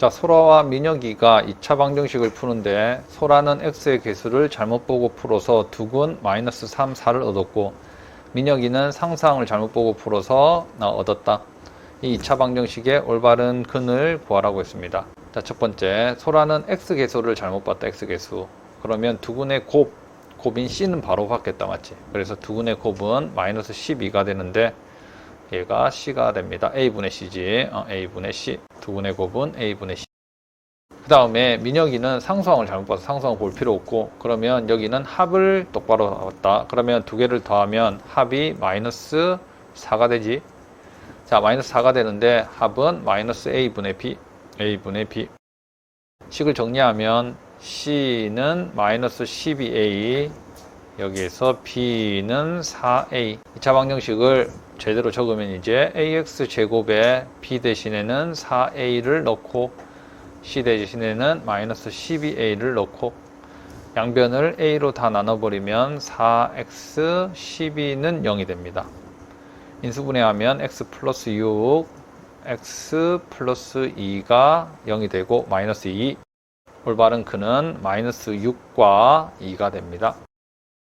자, 소라와 민혁이가 2차 방정식을 푸는데 소라는 x의 개수를 잘못 보고 풀어서 두근 마이너스 3, 4를 얻었고 민혁이는 상상을 잘못 보고 풀어서 어, 얻었다. 이 2차 방정식의 올바른 근을 구하라고 했습니다. 자, 첫 번째, 소라는 x 개수를 잘못 봤다. x 개수. 그러면 두근의 곱, 곱인 c는 바로 받겠다. 맞지? 그래서 두근의 곱은 마이너스 12가 되는데 얘가 c가 됩니다. a분의 c지. 어, a분의 c. 두분의 곱은 a분의 c. 그 다음에 민혁이는 상수항을 잘못 봐서 상수항 볼 필요 없고 그러면 여기는 합을 똑바로 봤다. 그러면 두 개를 더하면 합이 마이너스 4가 되지. 자 마이너스 4가 되는데 합은 마이너스 a분의 b. a분의 b. 식을 정리하면 c는 마이너스 12a 여기에서 b는 4a 2차 방정식을 제대로 적으면 이제 ax 제곱에 b 대신에는 4a를 넣고 c 대신에는 마이너스 12a를 넣고 양변을 a로 다 나눠버리면 4x 12는 0이 됩니다. 인수분해하면 x 플러스 6, x 플러스 2가 0이 되고 마이너스 2 올바른 근은 마이너스 6과 2가 됩니다.